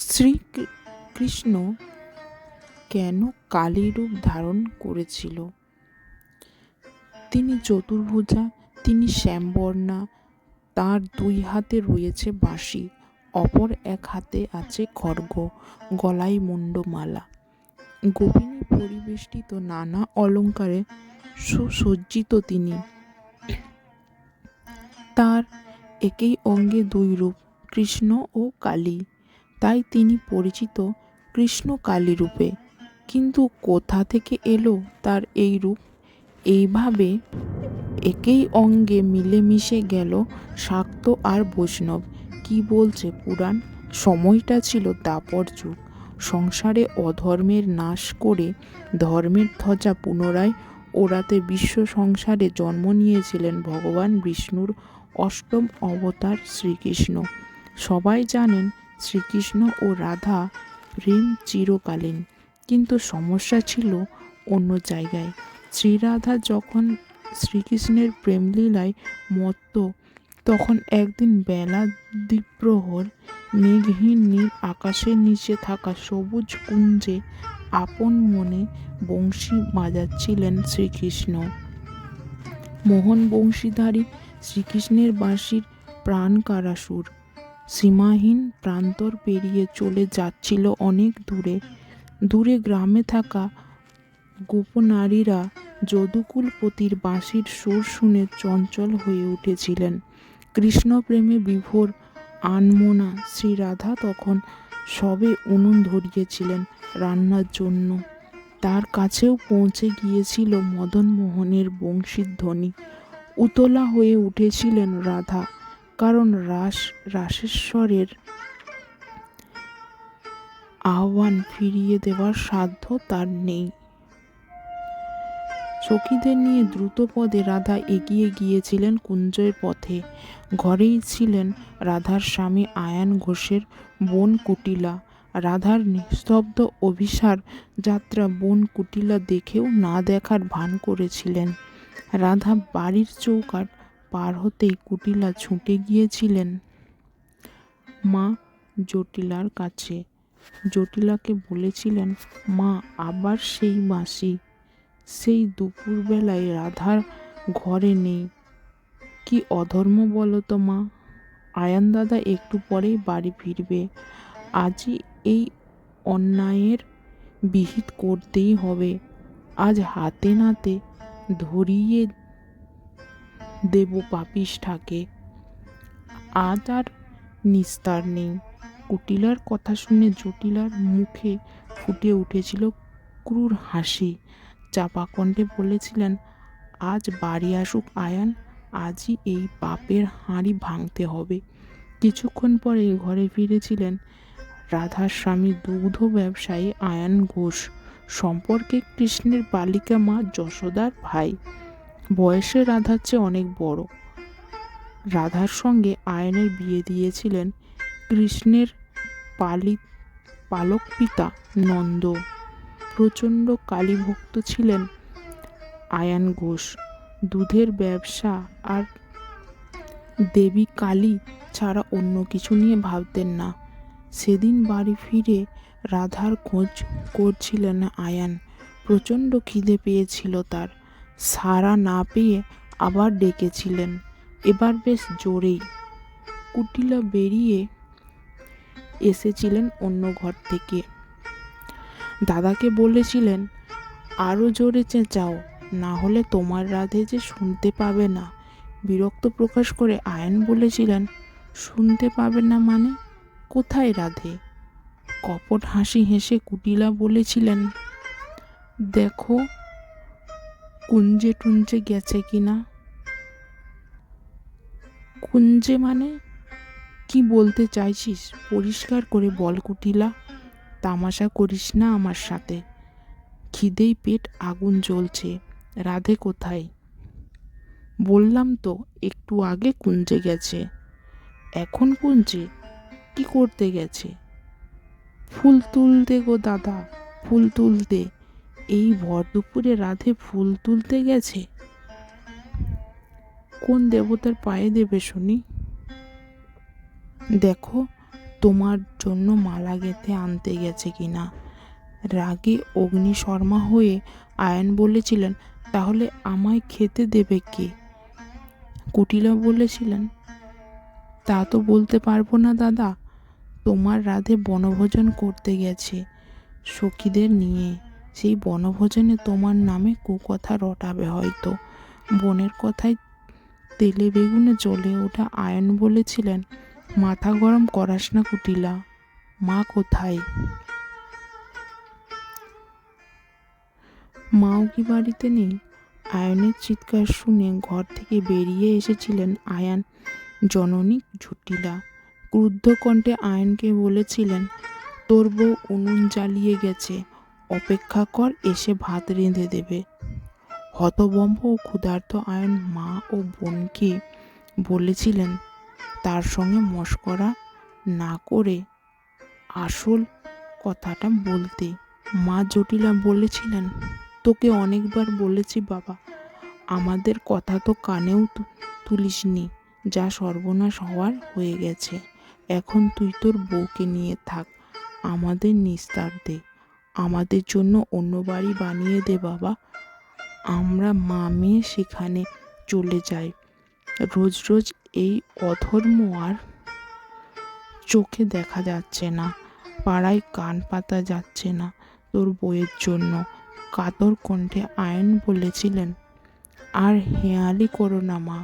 শ্রী কৃষ্ণ কেন কালী রূপ ধারণ করেছিল? তিনি চতুর্ভুজা, তিনি শ্যামবর্ণা, তার দুই হাতে রয়েছে বাঁশি, অপর এক হাতে আছে খড়গ, গলায় মুন্ডমালা গোপিনী পরিবেষ্টিত নানা অলঙ্কারে সুসজ্জিত তিনি। তার একই অঙ্গে দুই রূপ, কৃষ্ণ ও কালী। তাই তিনি পরিচিত কৃষ্ণ কালী রূপে। কিন্তু কোথা থেকে এলো তার এই রূপ? এইভাবে একই অঙ্গে মিলেমিশে গেল শাক্ত আর বৈষ্ণব। কি বলছে পুরাণ? সময়টা ছিল দাপর যুগ। সংসারে অধর্মের নাশ করে ধর্মের ধ্বজা পুনরায় ওড়াতে বিশ্ব সংসারে জন্ম নিয়েছিলেন ভগবান বিষ্ণুর অষ্টম অবতার শ্রীকৃষ্ণ। সবাই জানেন শ্রীকৃষ্ণ ও রাধা প্রেম চিরকালীন। কিন্তু সমস্যা ছিল অন্য জায়গায়। শ্রীরাধা যখন শ্রীকৃষ্ণের প্রেমলীলায় মত্ত, তখন একদিন বেলা দ্বিপ্রহর মেঘহীন নীল আকাশের নিচে থাকা সবুজ কুঞ্জে আপন মনে বংশী বাজাচ্ছিলেন শ্রীকৃষ্ণ। মোহন বংশীধারী শ্রীকৃষ্ণের বাঁশির প্রাণ কারাসুর সীমাহীন প্রান্তর পেরিয়ে চলে যাচ্ছিল অনেক দূরে। দূরে গ্রামে থাকা গোপনারীরা যদুকুলপতির বাঁশির সুর শুনে চঞ্চল হয়ে উঠেছিলেন। কৃষ্ণপ্রেমে বিভোর আনমোনা শ্রীরাধা তখন সবে উনুন ধরিয়েছিলেন রান্নার জন্য। তার কাছেও পৌঁছে গিয়েছিল মদন মোহনের বংশীর ধ্বনি উতলা হয়ে উঠেছিলেন রাধা। কারণ রাস, রাসেশ্বরের আহ্বান ফিরিয়ে দেওয়ার সাধ্য তার নেই। সখীদের নিয়ে দ্রুত পদে রাধা এগিয়ে গিয়েছিলেন কুঞ্জের পথে। ঘরেই ছিলেন রাধার স্বামী আয়ান ঘোষের বোন কুটিলা। রাধার নিস্তব্ধ অভিসার যাত্রা বোন কুটিলা দেখেও না দেখার ভান করেছিলেন। রাধা বাড়ির চৌকাট পার হতেই কুটিলা ছুটে গিয়েছিলেন। মা জটিলার কাছে, জটিলাকে বলেছিলেন, মা, আবার সেই বাঁশি সেই দুপুরবেলায় রাধার ঘরে নেই। কি অধর্ম বলো তো মা। আয়ান দাদা একটু পরেই বাড়ি ফিরবে। আজই এই অন্যায়ের বিহিত করতেই হবে। আজ হাতে নাতে ধরিয়ে দেব পাপিষ্ঠাকে আজ আর নিস্তার নেই। কুটিলার কথা শুনে জটিলার মুখে ফুটে উঠেছিল ক্রুর হাসি। চাপা কণ্ঠে বলেছিলেন, আজ বাড়ি আসুক আয়ান, আজই এই পাপের হাঁড়ি ভাঙতে হবে। কিছুক্ষণ পরে ঘরে ফিরেছিলেন রাধার স্বামী দুগ্ধ ব্যবসায়ী আয়ান ঘোষ। সম্পর্কে কৃষ্ণের বালিকা মা যশোদার ভাই। বয়সে রাধার চেয়ে অনেক বড়। রাধার সঙ্গে আয়নের বিয়ে দিয়েছিলেন কৃষ্ণের পালি পালক পিতা নন্দ। প্রচণ্ড কালীভক্ত ছিলেন আয়ান ঘোষ। দুধের ব্যবসা আর দেবী কালী ছাড়া অন্য কিছু নিয়ে ভাবতেন না। সেদিন বাড়ি ফিরে রাধার খোঁজ করছিলেন আয়ান। প্রচণ্ড খিদে পেয়েছিল তার। সারা না পেয়ে আবার ডেকেছিলেন। এবার বেশ জোরেই। কুটিলা বেরিয়ে এসেছিলেন অন্য ঘর থেকে। দাদাকে বলেছিলেন আরও জোরে চেঁচাও, না হলে তোমার রাধে যে শুনতে পাবে না। বিরক্ত প্রকাশ করে আয়ন বলেছিলেন, শুনতে পাবে না মানে? কোথায় রাধে? কপট হাসি হেসে কুটিলা বলেছিলেন, দেখো কুঞ্জে টুঞ্জে গেছে কিনা? কুঞ্জে মানে কি বলতে চাইছিস? পরিষ্কার করে বল কুটিলা। তামাশা করিস না আমার সাথে। খিদেই পেট আগুন জ্বলছে। রাধে কোথায়? বললাম তো, একটু আগে কুঞ্জে গেছে। এখন কুঞ্জে? কি করতে গেছে? ফুল তুলতে গো দাদা, ফুল তুলতে। এই ভর দুপুরে রাধে ফুল তুলতে গেছে? কোন দেবতার পায়ে দেবে শুনি? দেখো, তোমার জন্য মালা গেঁথে আনতে গেছে কিনা। রাগে অগ্নিশর্মা হয়ে আয়ন বলেছিলেন, তাহলে আমায় খেতে দেবে কে? কুটিলা বলেছিলেন, তা তো বলতে পারব না দাদা। তোমার রাধে বনভোজন করতে গেছে সখীদের নিয়ে। সেই বনভোজনে তোমার নামে কুকথা রটাবে হয়তো। বনের কথায় তেলে বেগুনে জ্বলে ওঠা আয়ন বলেছিলেন, মাথা গরম করাস না কুটিলা, মা কোথায়? মাও কি বাড়িতে নেই? আয়নের চিৎকার শুনে ঘর থেকে বেরিয়ে এসেছিলেন আয়ান। জননী, ঝুটিলা। ক্রুদ্ধ কণ্ঠে আয়নকে বলেছিলেন, তোর বউ উনুন জ্বালিয়ে গেছে। অপেক্ষা কর, এসে ভাত রেঁধে দেবে। হতবম্ব ও ক্ষুধার্ত আয়ন মা ও বোনকে বলেছিলেন, তার সঙ্গে মস্করা না করে আসল কথাটা বলতে। মা জটিলা বলেছিলেন, তোকে অনেকবার বলেছি বাবা, আমাদের কথা তো কানেও তুলিসনি, যা সর্বনাশ হওয়ার হয়ে গেছে। এখন তুই তোর বউকে নিয়ে থাক, আমাদের নিস্তার দে। আমাদের জন্য অন্য বাড়ি বানিয়ে দে বাবা। আমরা মা মেয়ে সেখানে চলে যাই। রোজ রোজ এই অধর্ম আর চোখে দেখা যাচ্ছে না, পাড়ায় কান পাতা যাচ্ছে না তোর বইয়ের জন্য। কাতর কণ্ঠে আয়ন বলেছিলেন, আর হেয়ালি করো না মা,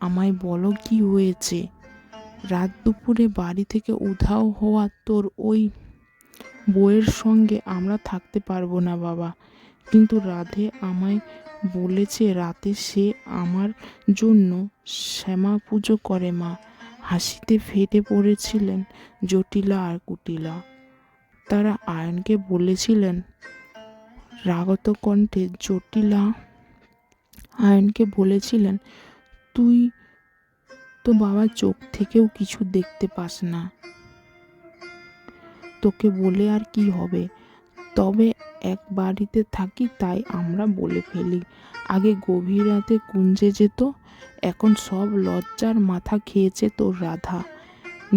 আমায় বলো কি হয়েছে? রাত দুপুরে বাড়ি থেকে উধাও হওয়া তোর ওই বইয়ের সঙ্গে আমরা থাকতে পারব না, বাবা। কিন্তু রাধে আমায় বলেছে, রাতে সে আমার জন্য শ্যামা পুজো করে মা। হাসিতে ফেটে পড়েছিলেন জটিলা আর কুটিলা। তারা আয়নকে বলেছিলেন, রাগত কণ্ঠে জটিলা। আয়নকে বলেছিলেন, তুই তো বাবা চোখ থেকেও কিছু দেখতে পাস না। তোকে বলে আর কি হবে? তবে এক বাড়িতে থাকি তাই আমরা বলে ফেলি। আগে গভীর রাতে কুঞ্জে যেত, এখন সব লজ্জার মাথা খেয়েছে তোর রাধা।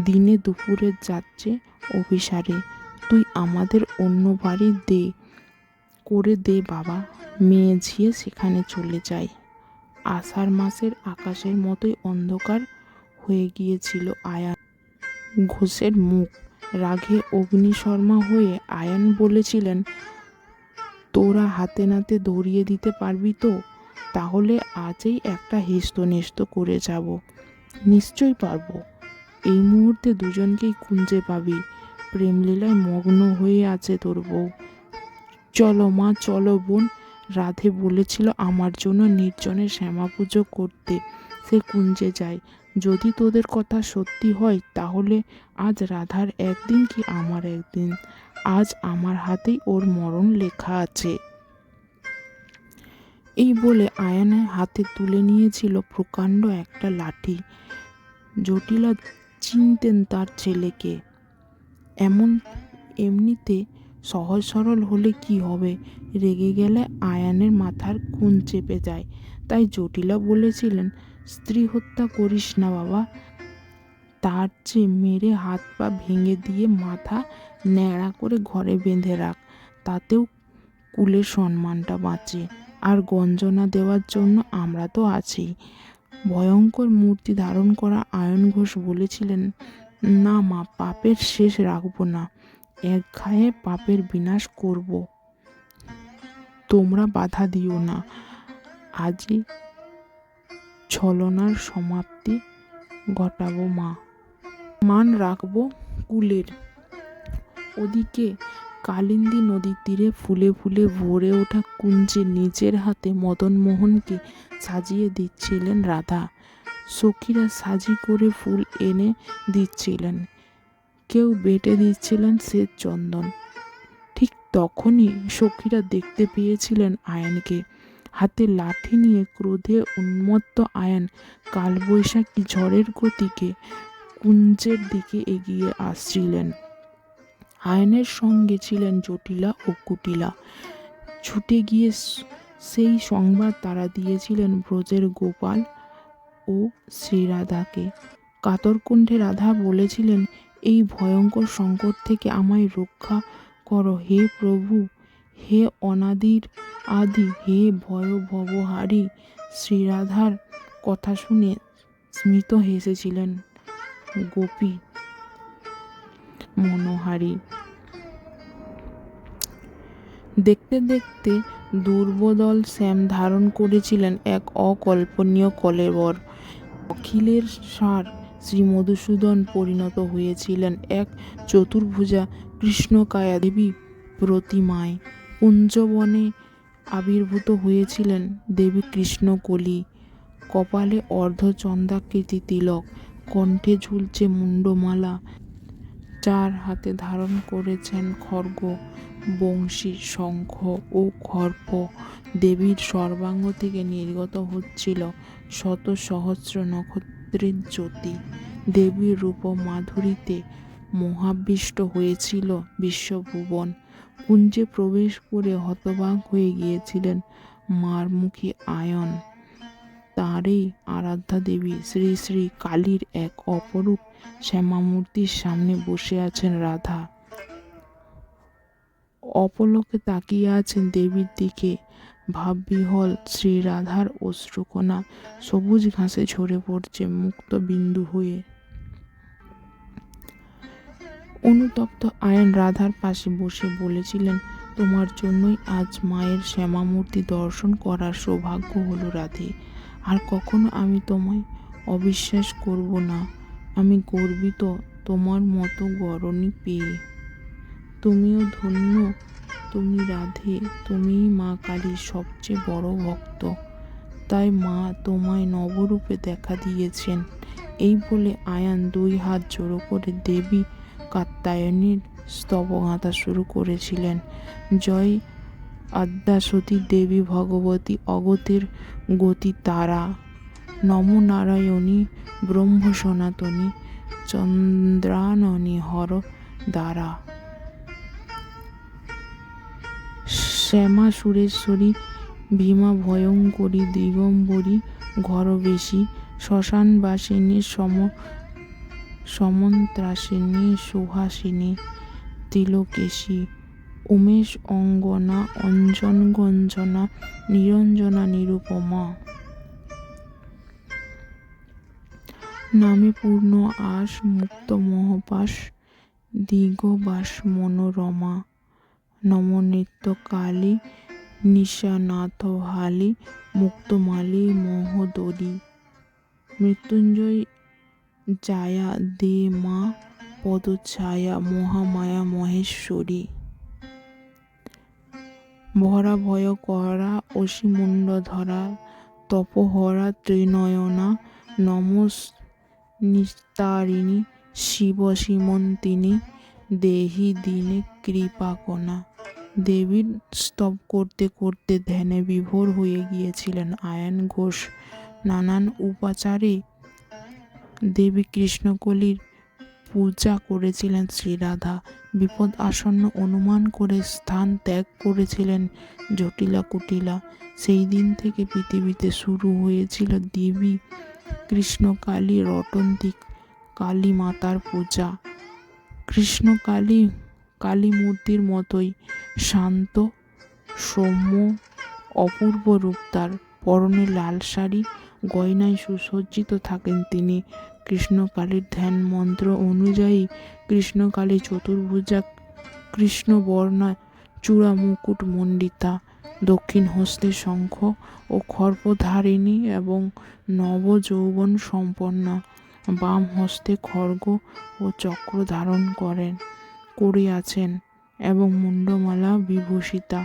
দিনে দুপুরে যাচ্ছে অভিসারে, তুই আমাদের অন্য বাড়ি দে, করে দে বাবা। মেয়ে ঝিয়ে সেখানে চলে যায়। আষাঢ় মাসের আকাশের মতোই অন্ধকার হয়ে গিয়েছিল আয়া ঘোষের মুখ। রাগে অগ্নিশর্মা হয়ে আয়ান বলেছিলেন, তোরা হাতে নাতে ধরিয়ে দিতে পারবি তো? তাহলে আজই একটা হেস্ত নেস্ত করে যাব। নিশ্চয়ই পারব। এই মুহূর্তে দুজনকেই খুঁজে পাবি। প্রেমলীলায় মগ্ন হয়ে আছে তোর বউ। চলো মা, চলো বোন। রাধে বলেছিল আমার জন্য নির্জনে শ্যামা পুজো করতে। সে কুঞ্জে যায়। যদি তোদের কথা সত্যি হয়, তাহলে আজ রাধার একদিন কি আমার একদিন? আজ আমার হাতেই ওর মরণ লেখা আছে। এই বলে আয়ানের হাতে তুলে নিয়েছিল প্রকাণ্ড একটা লাঠি। জটিলা চিনতেন তার ছেলেকে। এমন, এমনিতে সহজ সরল হলে কি হবে? রেগে গেলে আয়ানের মাথার খুন চেপে যায়। তাই জটিলা বলেছিলেন স্ত্রী হত্যা করিস না বাবা। তার চেয়ে মেরে হাত পা ভেঙে দিয়ে মাথা ন্যাড়া করে ঘরে বেঁধে রাখ, তাতেও কুলের সম্মানটা বাঁচে। আর গঞ্জনা দেওয়ার জন্য আমরা তো আছি। ভয়ঙ্কর মূর্তি ধারণ করা আয়ন ঘোষ বলেছিলেন, না মা, পাপের শেষ রাখব না, এক ঘায়ে পাপের বিনাশ করব। তোমরা বাধা দিও না। আজই ছলনার সমাপ্তি ঘটাবো মা। মান রাখব কুলের। ওদিকে কালিন্দী নদীর তীরে ফুলে ফুলে ভরে ওঠা কুঞ্জে নিজের হাতে মদন মোহনকে সাজিয়ে দিচ্ছিলেন রাধা। সখীরা সাজি করে ফুল এনে দিচ্ছিলেন। কেউ বেটে দিচ্ছিলেন শ্বেত চন্দন। ঠিক তখনই সখীরা দেখতে পেয়েছিলেন আয়নকে। হাতে লাঠি নিয়ে ক্রোধে উন্মত্ত আয়ন কালবৈশাখী ঝড়ের গতিকে কুঞ্জের দিকে এগিয়ে আসছিলেন। আয়নের সঙ্গে ছিলেন জটিলা ও কুটিলা। ছুটে গিয়ে সেই সংবাদ তারা দিয়েছিলেন ব্রজের গোপাল ও শ্রীরাধাকে। কাতর কণ্ঠে রাধা বলেছিলেন, এই ভয়ঙ্কর সংকট থেকে আমায় রক্ষা করো। হে প্রভু, হে অনাদির আদি, হে ভয় ভবহারী শ্রীরাধার কথা শুনে স্মিত হেসেছিলেন গোপী মনোহারী। দেখতে দেখতে দুর্বদল শ্যাম ধারণ করেছিলেন এক অকল্পনীয় কলেবর অখিলের সার শ্রী মধুসূদন পরিণত হয়েছিলেন এক চতুর্ভুজা কৃষ্ণকায়া দেবী প্রতিমায়। কুঞ্জবনে আবির্ভূত হয়েছিলেন দেবী কৃষ্ণকলি কপালে অর্ধচন্দ্রাকৃতি তিলক, কণ্ঠে ঝুলছে মুন্ডমালা চার হাতে ধারণ করেছেন খর্গ বংশী, শঙ্খ ও খর্প দেবীর সর্বাঙ্গ থেকে নির্গত হচ্ছিল শত সহস্র নক্ষত্রের জ্যোতি। দেবীর রূপ মাধুরীতে মহাবিষ্ট হয়েছিল বিশ্বভুবন। কুঞ্জে প্রবেশ করে হতবাক হয়ে গিয়েছিলেন মারমুখী আয়ন। তারই আরাধ্যা দেবী শ্রী শ্রী কালীর এক অপরূপ শ্যামামূর্তির সামনে বসে আছেন রাধা। অপলকে তাকিয়ে আছেন দেবীর দিকে। ভাববিহল শ্রী রাধার অশ্রুকণা সবুজ ঘাসে ঝরে পড়ছে মুক্ত বিন্দু হয়ে। অনুতপ্ত আয়ন রাধার পাশে বসে বলেছিলেন, তোমার জন্যই আজ মায়ের শ্যামামূর্তি দর্শন করার সৌভাগ্য হলো রাধে। আর কখনো আমি তোমায় অবিশ্বাস করব না। আমি গর্বিত তোমার মতো গরণী পেয়ে। তুমিও ধন্য, তুমি রাধে, তুমিই মা কালীর সবচেয়ে বড় ভক্ত। তাই মা তোমায় নবরূপে দেখা দিয়েছেন। এই বলে আয়ান দুই হাত জড়ো করে দেবী কাত্যায়নীর স্তবগাঁথা শুরু করেছিলেন। জয় আদ্যাসতী দেবী ভগবতী অগতির গতি তারা। নম নারায়ণী ব্রহ্ম সনাতনী, চন্দ্রাননী হর দ্বারা। শ্যামা সুরেশ্বরী ভীমা ভয়ঙ্করী, দিগম্বরী, ঘরবেশী, শ্মশানবাসিনী সম সমন্ত্রাসিনী, সুহাসিনী, তিলকেশী, উমেশ অঙ্গনা, অঞ্জন গঞ্জনা, নিরঞ্জনা নিরুপমা। নামে পূর্ণ আশ, মুক্ত মহপাশ, দিগবাস মনোরমা। নমনিত্য কালী, নিশানাথ হালি, মুক্তমালী, মোহদরি। মৃত্যুঞ্জয় জায়া দে মা, পদছায়া মহামায়া মহেশ্বরী। ভরা ভয় করা অসীমুণ্ড ধরা তপহরা ত্রিনয়না নমস নিস্তারিণী শিব সীমন্তিনী দেহি দিনে কৃপাকণা। দেবীর স্তব করতে করতে ধ্যানে বিভোর হয়ে গিয়েছিলেন আয়ন ঘোষ। নানান উপাচারে দেবী কৃষ্ণকলির পূজা করেছিলেন শ্রীরাধা। বিপদ আসন্ন অনুমান করে স্থান ত্যাগ করেছিলেন জটিলা কুটিলা। সেই দিন থেকে পৃথিবীতে শুরু হয়েছিল দেবী কৃষ্ণকালী রটন্তিক কালী মাতার পূজা। কৃষ্ণকালী কালী মূর্তির মতোই শান্ত, সৌম্য, অপূর্ব রূপ তার। পরনে লাল শাড়ি, গয়নায় সুসজ্জিত থাকেন তিনি। কৃষ্ণকালীর ধ্যান মন্ত্র অনুযায়ী কৃষ্ণকালী চতুর্ভুজা কৃষ্ণবর্ণা, চূড়া মুকুট মণ্ডিতা, দক্ষিণ হস্তে শঙ্খ ও খর্পধারিণী এবং নব যৌবন সম্পন্না বাম হস্তে খর্গ ও চক্র ধারণ করেন, করিয়াছেন এবং মুন্ডমালা বিভূষিতা,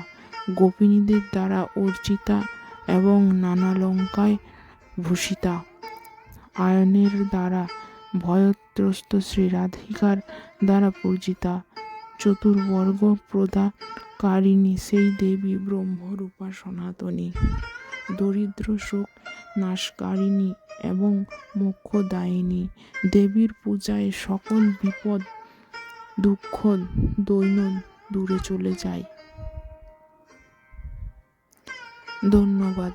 গোপিনীদের দ্বারা অর্চিতা এবং নানালঙ্কায় ভূষিতা। আয়নের দ্বারা ভয়ত্রস্ত শ্রী রাধিকার দ্বারা পূজিতা। চতুর্বর্গ প্রদাকারিণী সেই দেবী ব্রহ্মরূপা সনাতনী। দরিদ্র শোক নাশকারিণী এবং মোক্ষদায়িনী। দেবীর পূজায় সকল বিপদ, দুঃখ, দৈন দূরে চলে যায়। ধন্যবাদ।